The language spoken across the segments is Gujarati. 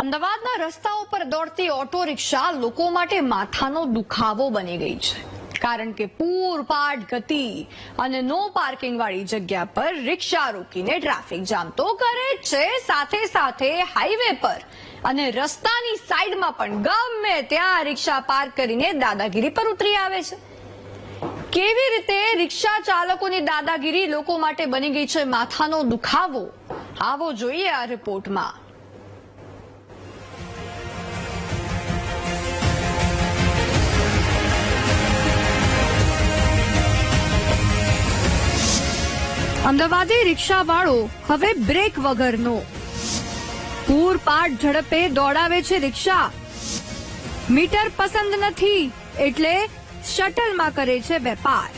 અમદાવાદના રસ્તાઓ પર દોડતી ઓટો રિક્ષા લોકો માટે માથાનો દુખાવો બની ગઈ છે. કારણ કે પૂરપાટ ગતિ અને નો પાર્કિંગ વાળી જગ્યા પર રિક્ષા રોકીને ટ્રાફિક જામ તો કરે છે. સાથે સાથે હાઈવે પર અને રસ્તાની સાઈડમાં પણ ગમે ત્યાં રિક્ષા પાર્ક કરીને દાદાગીરી પર ઉતરી આવે છે. કેવી રીતે રિક્ષા ચાલકોની દાદાગીરી લોકો માટે બની ગઈ છે? માથાનો દુખાવો? આવો જોઈએ આ રિપોર્ટમાં. અમદાવાદે રિક્ષાવાળો હવે બ્રેક વગરનો. પૂરપાટ ઝડપે દોડાવે છે રિક્ષા. મીટર પસંદ નથી એટલે શટલમાં કરે છે વેપાર.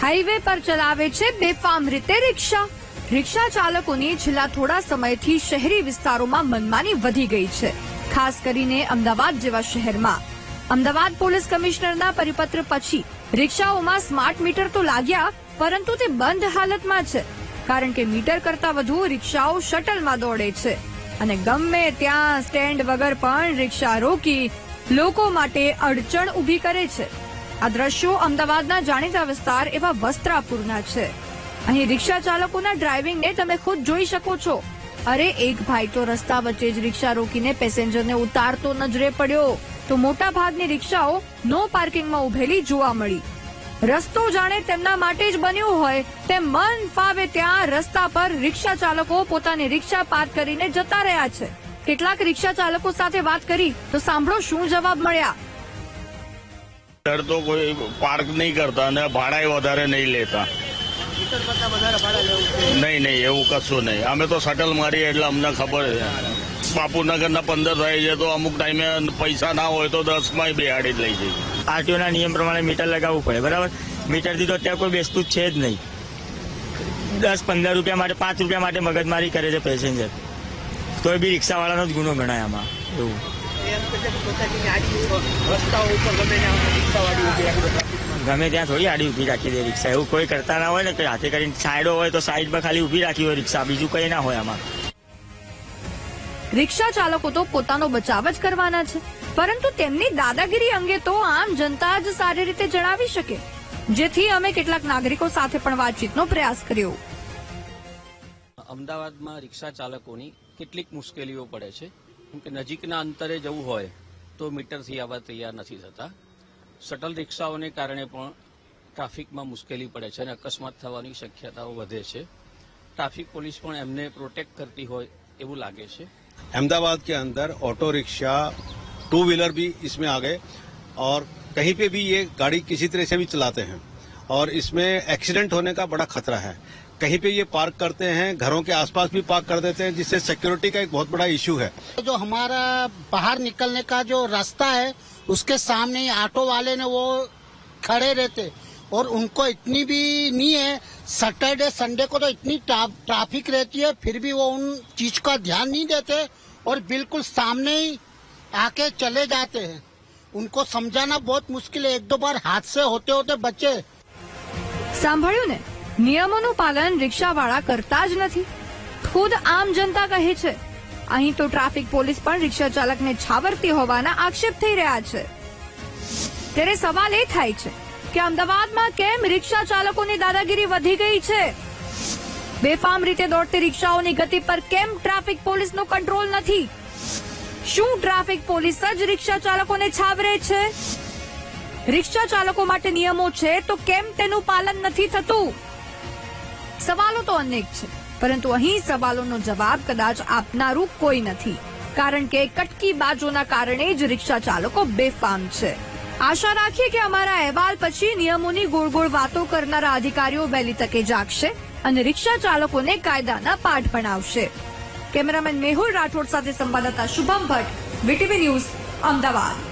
હાઈવે પર ચલાવે છે બેફામ રીતે રિક્ષા. રિક્ષા ચાલકોની છેલ્લા થોડા સમયથી શહેરી વિસ્તારોમાં મનમાની વધી ગઈ છે. ખાસ કરીને અમદાવાદ જેવા શહેરમાં. અમદાવાદ પોલીસ કમિશનરના પરિપત્ર પછી રિક્ષાઓમાં સ્માર્ટ મીટર તો લાગ્યા પરંતુ તે બંધ હાલતમાં છે, કારણ કે મીટર કરતા વધુ રિક્ષાઓ શટલમાં દોડે છે. અને ગમે ત્યાં સ્ટેન્ડ વગર પણ રિક્ષા રોકી લોકો માટે અડચણ ઊભી કરે છે. આ દ્રશ્યો અમદાવાદના જાણીતા વિસ્તાર એવા વસ્ત્રાપુરના છે. અહીં રિક્ષા ચાલકોના ડ્રાઇવિંગને તમે ખુદ જોઈ શકો છો. અરે, એક ભાઈ તો રસ્તા વચ્ચે જ રિક્ષા રોકીને પેસેન્જરને ઉતારતો નજરે પડ્યો. તો મોટા ભાગની રિક્ષાઓ નો પાર્કિંગમાં ઉભેલી જોવા મળી. રસ્તો જાણે તેમના માટે જ બન્યો હોય તેમ મન ફાવે ત્યાં રસ્તા પર રિક્ષા ચાલકો પોતાની રિક્ષા પાર્ક કરીને જતા રહ્યા છે. કેટલાક રિક્ષા ચાલકો સાથે વાત કરી તો સાંભળો શું જવાબ મળ્યા. ડર તો કોઈ પાર્ક નહીં કરતા અને ભાડા વધારે નહીં લેતા. નહીં નહીં એવું કશું નહીં. અમે તો શટલ મારીએ એટલે અમને ખબર છે. બાપુનગરના પંદર થાય છે તો અમુક ટાઈમે પૈસા ના હોય તો દસમાં બેહાડી જ લઈ જઈએ. આરટીઓના નિયમ પ્રમાણે મીટર લગાવવું પડે બરાબર? મીટરથી તો અત્યારે કોઈ બેસતું જ છે જ નહીં. દસ પંદર રૂપિયા માટે પાંચ રૂપિયા માટે મગજમારી કરે છે પેસેન્જર. તોય બી રિક્ષાવાળાનો જ ગુનો ગણાય આમાં એવું. ગમે ત્યાં થોડી આડી ઊભી રાખી દે રિક્ષા એવું કોઈ કરતા ના હોય ને કે હાથે કરીને સાઈડો હોય તો સાઈડમાં ખાલી ઊભી રાખી હોય રિક્ષા બીજું કંઈ ના હોય આમાં. રિક્ષા ચાલકો તો પોતાનો બચાવ જ કરવાના છે. પરંતુ તેમની દાદાગીરી અંગે તો આમ જનતા જ સારી રીતે જણાવી શકે. જેથી અમે કેટલાક નાગરિકો સાથે પણ વાતચીતનો પ્રયાસ કર્યો. અમદાવાદમાં રિક્ષા ચાલકોની કેટલીક મુશ્કેલીઓ પડે છે. કે નજીકના અંતરે જવું હોય તો મીટરથી આવવા તૈયાર નથી થતા. શટલ રિક્ષાઓને કારણે પણ ટ્રાફિકમાં મુશ્કેલી પડે છે અને અકસ્માત થવાની શક્યતાઓ વધે છે. ટ્રાફિક પોલીસ પણ એમને પ્રોટેક્ટ કરતી હોય એવું લાગે છે. अहमदाबाद के अंदर ऑटो रिक्शा, टू व्हीलर भी इसमें आ गए और कहीं पे भी ये गाड़ी किसी तरह से भी चलाते हैं और इसमें एक्सीडेंट होने का बड़ा खतरा है। कहीं पे ये पार्क करते हैं, घरों के आसपास भी पार्क कर देते हैं, जिससे सिक्योरिटी का एक बहुत बड़ा इश्यू है। जो हमारा बाहर निकलने का जो रास्ता है, उसके सामने ऑटो वाले ने वो खड़े रहते। और उनको इतनी भी नहीं है सैटरडे संडे को तो इतनी ट्रा- ट्रैफिक रहती है फिर भी वो उन चीज का ध्यान नहीं देते और बिल्कुल सामने ही आके चले जाते हैं उनको समझाना बहुत मुश्किल है एक दो बार हादसे होते होते बचे સાંભળ્યું ને નિયમોનું પાલન રિક્ષાવાળા કરતા જ નથી ખુદ આમ જનતા કહે છે અહીં તો ટ્રાફિક પોલીસ પણ રિક્ષા ચાલકને છાવરતી હોવાના આક્ષેપ થઈ રહ્યા છે ત્યારે સવાલ એ થાય છે કે અમદાવાદમાં કેમ રિક્ષા ચાલકોની દાદાગીરી વધી ગઈ છે? બેફામ રીતે દોડતી રિક્ષાઓની ગતિ પર કેમ ટ્રાફિક પોલીસનો કંટ્રોલ નથી? શું ટ્રાફિક પોલીસ જ રિક્ષા ચાલકોને છાવરે છે? રિક્ષા ચાલકો માટે નિયમો છે તો કેમ તેનું પાલન નથી થતું? સવાલો તો અનેક છે, પરંતુ અહીં સવાલોનો જવાબ કદાચ આપનારું કોઈ નથી. કારણ કે કટકી બાજુના કારણે જ રિક્ષા ચાલકો બેફામ છે. આશા રાખીએ કે અમારા અહેવાલ પછી નિયમોની ગોળ ગોળ વાતો કરનારા અધિકારીઓ વહેલી તકે જાગશે અને રિક્ષા ચાલકોને કાયદાના પાઠ ભણાવશે. કેમેરામેન મેહુલ રાઠોડ સાથે સંવાદદાતા શુભમ ભટ્ટ, વીટીવી ન્યૂઝ, અમદાવાદ.